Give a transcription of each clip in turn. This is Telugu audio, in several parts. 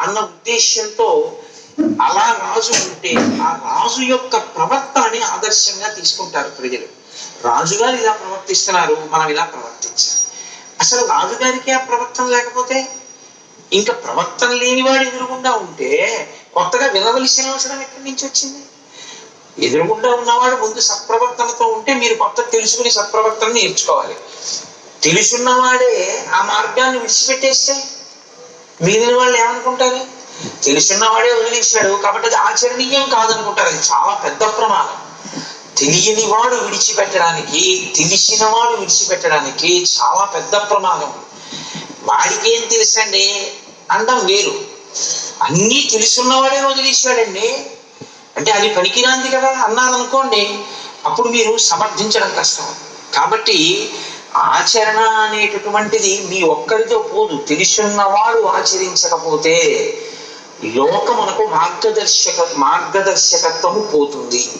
అన్న ఉద్దేశ్యంతో అలా రాజు ఉంటే ఆ రాజు యొక్క ప్రవర్తనని ఆదర్శంగా తీసుకుంటారు ప్రజలు. రాజుగారు ఇలా ప్రవర్తిస్తున్నారు మనం ఇలా ప్రవర్తించాలి. అసలు రాజుగారికి ఆ ప్రవర్తన లేకపోతే? ఇంకా ప్రవర్తన లేనివాడు ఎదురుగుండా ఉంటే కొత్తగా వినవలసిన అవసరం ఎక్కడి నుంచి వచ్చింది? ఎదురుగుండా ఉన్నవాడు ముందు సత్ప్రవర్తనతో ఉంటే మీరు కొత్త తెలుసుకుని సత్ప్రవర్తన నేర్చుకోవాలి. తెలుసున్నవాడే ఆ మార్గాన్ని విడిచిపెట్టేస్తే మిగిలిన వాళ్ళు ఏమనుకుంటారు? తెలుసున్నవాడే వదిలేశాడు కాబట్టి అది ఆచరణీయం కాదనుకుంటారు. అది చాలా పెద్ద ప్రమాదం. తెలియని వాడు విడిచిపెట్టడానికి తెలిసిన వాడు విడిచిపెట్టడానికి చాలా పెద్ద ప్రమాదం. వాడికి ఏం తెలుసండి? అండం వేరు. అన్నీ తెలుసున్నవాడే వదిలేశాడండి అంటే అది పనికిరాంది కదా అన్నారు అనుకోండి అప్పుడు మీరు సమర్థించడం కష్టం. కాబట్టి ఆచరణ అనేటటువంటిది మీ ఒక్కరితో పోదు. తెలుసున్నవాడు ఆచరించకపోతే లోకమునకు మార్గదర్శక మార్గదర్శకత్వము పోతుంది.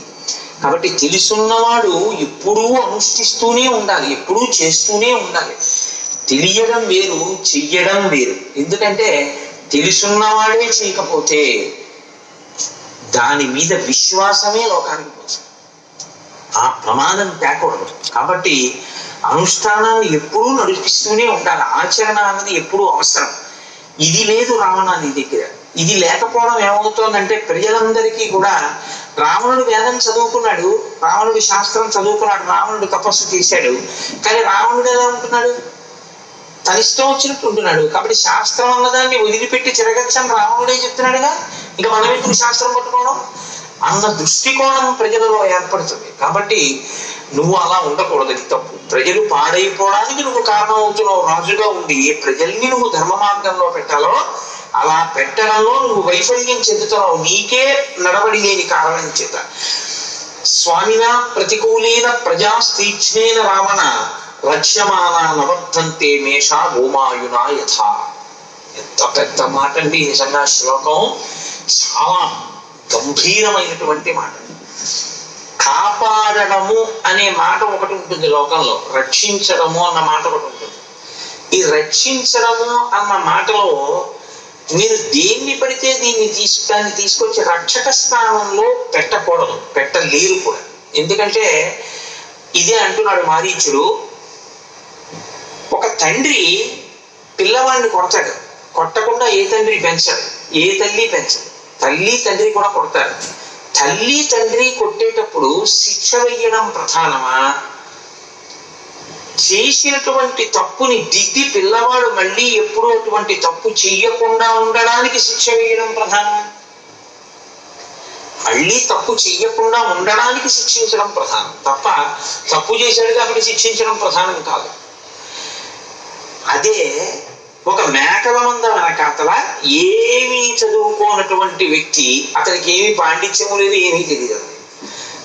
కాబట్టి తెలుసున్నవాడు ఎప్పుడూ అనుష్ఠిస్తూనే ఉండాలి ఎప్పుడూ చేస్తూనే ఉండాలి. తెలియడం వేరు చెయ్యడం వేరు. ఎందుకంటే తెలుసున్నవాడే చేయకపోతే దాని మీద విశ్వాసమే లోకానికి పోతుంది ఆ ప్రమాదం తేకూడదు. కాబట్టి అనుష్ఠానాన్ని ఎప్పుడూ నడిపిస్తూనే ఉండాలి. ఆచరణ అన్నది ఎప్పుడూ అవసరం. ఇది లేదు రావణాది దగ్గర. ఇది లేకపోవడం ఏమవుతోందంటే ప్రజలందరికీ కూడా రావణుడు వేదం చదువుకున్నాడు రావణుడు శాస్త్రం చదువుకున్నాడు రావణుడు తపస్సు చేశాడు. కానీ రావణుడు ఎలా ఉంటున్నాడు? తన ఇష్టం వచ్చినట్టు ఉంటున్నాడు. కాబట్టి శాస్త్రం అన్నదాన్ని వదిలిపెట్టి తిరగచ్చని రావణుడే చెప్తున్నాడుగా. ఇంకా మనం ఎందుకు శాస్త్రం పట్టుకోవడం? అన్న దృష్టికోణం ప్రజలలో ఏర్పడుతుంది. కాబట్టి నువ్వు అలా ఉండకూడదు అది తప్పు. ప్రజలు పాడైపోవడానికి నువ్వు కారణం అవుతున్నావు రాజుగా ఉండి ప్రజల్ని నువ్వు ధర్మ మార్గంలో పెట్టాలో అలా పెట్టడంలో నువ్వు వైఫల్యం చెందుతున్నావు. నీకే నడవడి లేని కారణం చేత. స్వామిన ప్రతికూలేన ప్రజాస్తీక్ష్ణేన రావణ రక్ష్యమాన నవర్ధంతే మేష గోమాయున యథా. ఎంత పెద్ద మాట అండి నిజంగా శ్లోకం. చాలా గంభీరమైనటువంటి మాట. కాపాడడము అనే మాట ఒకటి ఉంటుంది లోకంలో. రక్షించడము అన్న మాట ఒకటి ఉంటుంది. ఈ రక్షించడము అన్న మాటలో మీరు దేన్ని పడితే దీన్ని తీసుకు దాన్ని తీసుకొచ్చి రక్షక స్థానంలో పెట్టకూడదు. పెట్టలేరు కూడా. ఎందుకంటే ఇదే అంటున్నాడు మారీచుడు. ఒక తండ్రి పిల్లవాడిని కొడతాడు. కొట్టకుండా ఏ తండ్రి పెంచడు ఏ తల్లి పెంచదు? తల్లి తండ్రి కూడా కొడతారు. తల్లి తండ్రి కొట్టేటప్పుడు శిక్ష వేయడం ప్రధానమా? చేసినటువంటి తప్పుని దిద్ది పిల్లవాడు మళ్ళీ ఎప్పుడూ అటువంటి తప్పు చెయ్యకుండా ఉండడానికి శిక్ష వేయడం ప్రధానమా? మళ్ళీ తప్పు చెయ్యకుండా ఉండడానికి శిక్షించడం ప్రధానం. తప్ప తప్పు చేశాడు కాబట్టి శిక్షించడం ప్రధానం కాదు. అదే ఒక మేకల మంద వెనకాతల ఏమీ చదువుకోనటువంటి వ్యక్తి అతనికి ఏమి పాండిత్యము లేదు ఏమీ తెలియదు.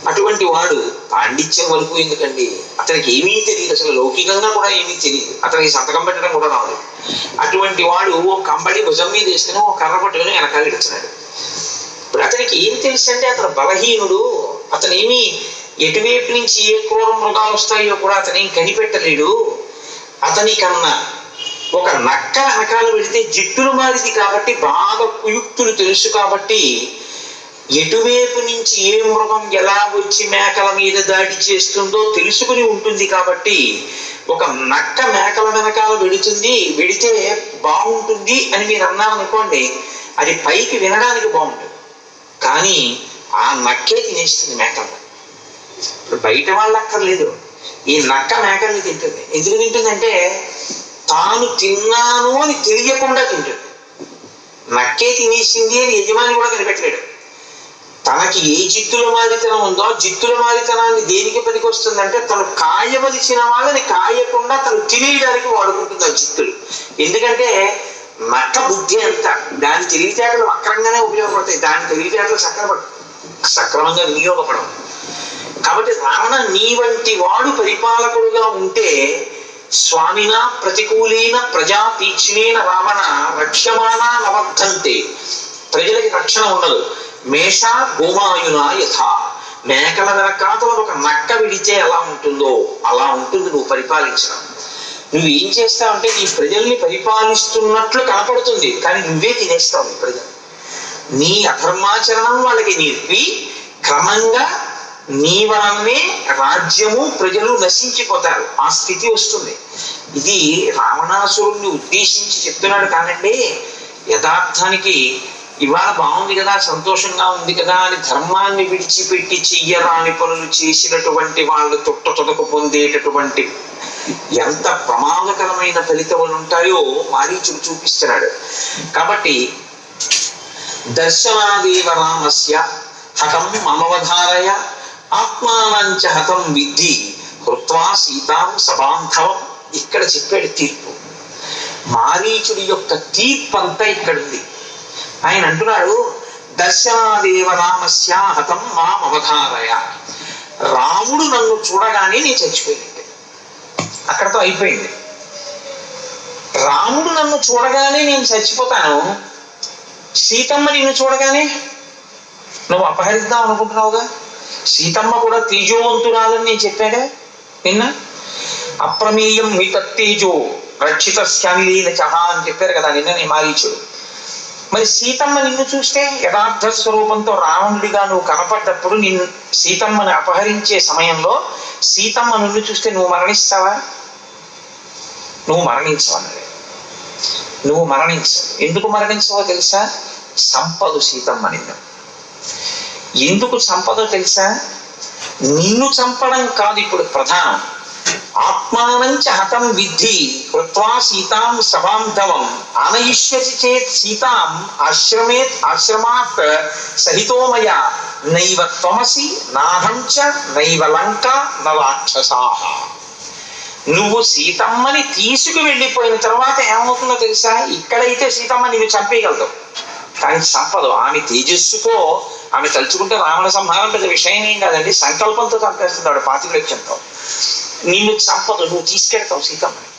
అటువంటి వాడు పాండిత్యం వరకు ఎందుకండి? అతనికి ఏమీ తెలియదు. అసలు లౌకికంగా కూడా ఏమీ తెలియదు. అతనికి సంతకం పెట్టడం కూడా రాదు. అటువంటి వాడు ఓ కంబడి భుజం మీద వేసుకుని ఓ కర్ర పట్టుకుని వెనకాల ఇడుతున్నాడు ఇప్పుడు అతనికి ఏం తెలుసు అంటే అతను బలహీనుడు. అతను ఏమి ఎటువైపు నుంచి ఏ క్రూర మృగాలు వస్తాయో కూడా అతనేం కనిపెట్టలేడు. అతని కన్నా ఒక నక్క వెనకాల పెడితే జిట్టులు మారిది కాబట్టి బాగా కుయుక్తులు తెలుసు కాబట్టి ఎటువైపు నుంచి ఏ మృగం ఎలా వచ్చి మేకల మీద దాడి చేస్తుందో తెలుసుకుని ఉంటుంది కాబట్టి ఒక నక్క మేకల వెనకాల వెడుతుంది వెడితే బాగుంటుంది అని మీరు అన్నారనుకోండి అది పైకి వినడానికి బాగుంటుంది. కానీ ఆ నక్కే తినేస్తుంది మేకలు. ఇప్పుడు బయట వాళ్ళు అక్కర్లేదు ఈ నక్క మేకల్ని తింటుంది. ఎందుకు తింటుందంటే తాను తిన్నాను అని తెలియకుండా తింటాడు. నక్కే తినేసింది అని యజమాని కూడా కనిపెట్టలేడు. తనకి ఏ జిత్తుల మారితనం ఉందో జిత్తుల మారితనాన్ని దేనికి పనికొస్తుందంటే తను కాయవలసిన వాళ్ళని కాయకుండా తను తెలియడానికి వాడుకుంటుంది ఆ జిత్తులు ఎందుకంటే నక్క బుద్ధి అంత దాని తెలివితేటలు అక్రంగానే ఉపయోగపడతాయి. దాని తెలివితేటలు సక్రమ సక్రమంగా వినియోగపడవు. కాబట్టి రావణ నీ వంటి వాడు పరిపాలకుడుగా ఉంటే స్వామిన ప్రతికూలీన ప్రజా తీక్షణేన రావణ రక్షమాన నవర్ధంతే ప్రజలకి రక్షణ ఉండదు మేష గోమాయున యథా. మేకల వెనకాతలు ఒక నక్క విడితే ఎలా ఉంటుందో అలా ఉంటుంది నువ్వు పరిపాలించడం నువ్వు ఏం చేస్తావంటే నీ ప్రజల్ని పరిపాలిస్తున్నట్లు కనపడుతుంది కానీ నువ్వే తినేస్తావు నీ ప్రజలు. నీ అధర్మాచరణం వాళ్ళకి నేర్పి క్రమంగా నీ వలనే రాజ్యము ప్రజలు నశించిపోతారు. ఆ స్థితి వస్తుంది. ఇది రావణాసురుణ్ణి ఉద్దేశించి చెప్తున్నాడు కానండి యథార్థానికి ఇవాళ బాగుంది కదా సంతోషంగా ఉంది కదా అని ధర్మాన్ని విడిచిపెట్టి చెయ్యరాని పనులు చేసినటువంటి వాళ్ళు తొట్ట తొడకు పొందేటటువంటి ఎంత ప్రమాదకరమైన ఫలితములు ఉంటాయో మారీచుడు చూపిస్తున్నాడు. కాబట్టి దర్శనాదేవ రామస్య హతం మమవధారయ ఆత్మానంచ హతం విద్ధి హృత్వా సీతాం సబాంధవం ఇక్కడ చెప్పాడు తీర్పు. మారీచుడి యొక్క తీర్పు అంతా ఇక్కడ ఉంది ఆయన అంటున్నాడు దర్శనాదేవ నామస్యా హతం మాం అవధారయ. రాముడు నన్ను చూడగానే నేను చచ్చిపోయినట్టే. అక్కడతో అయిపోయింది. రాముడు నన్ను చూడగానే నేను చచ్చిపోతాను. సీతమ్మ నిన్ను చూడగానే నువ్వు అపహరిద్దాం అనుకుంటున్నావుగా? సీతమ్మ కూడా తేజోవంతురాలని నేను చెప్పాగా నిన్న? అప్రమేయం మిత రక్షిత శ్యామిలీన చహా అని చెప్పారు కదా నిన్న నేను మారీచుడు మరి సీతమ్మ నిన్ను చూస్తే యథార్థ స్వరూపంతో రావణుడిగా నువ్వు కనపడ్డప్పుడు నిన్ను సీతమ్మని అపహరించే సమయంలో సీతమ్మ నిన్ను చూస్తే నువ్వు మరణిస్తావా? నువ్వు మరణించవన్నది నువ్వు మరణించవు ఎందుకు మరణించవో తెలుసా? సంపదు సీతమ్మ నిన్ను. ఎందుకు సంపదో తెలుసా? నిన్ను చంపడం కాదు ఇప్పుడు ప్రధానం. ఆత్మానంచ హతం విద్ధి కృత్వా సీతాం సబాంధవం ఆనయిష్యసి చేత్ సీతాం ఆశ్రమేత్ ఆశ్రమాత్ సహితో మయా నైవ త్వమసి నాహం చ నైవ లంక న నువ్వు సీతమ్మని తీసుకు వెళ్ళిపోయిన తర్వాత ఏమవుతుందో తెలుసా? ఇక్కడైతే సీతమ్మ నిన్ను చంపేయగలదు కానీ చంపదు. ఆమె తేజస్సుతో ఆమె తలుచుకుంటే రావణ సంహారం పెద్ద విషయం ఏం కాదండి. సంకల్పంతో చంపేస్తుంది ఆవిడ పాతికి లక్ష్యంతో నిన్ను చంపదు నువ్వు తీసుకెళ్తావు సీతమ్మని.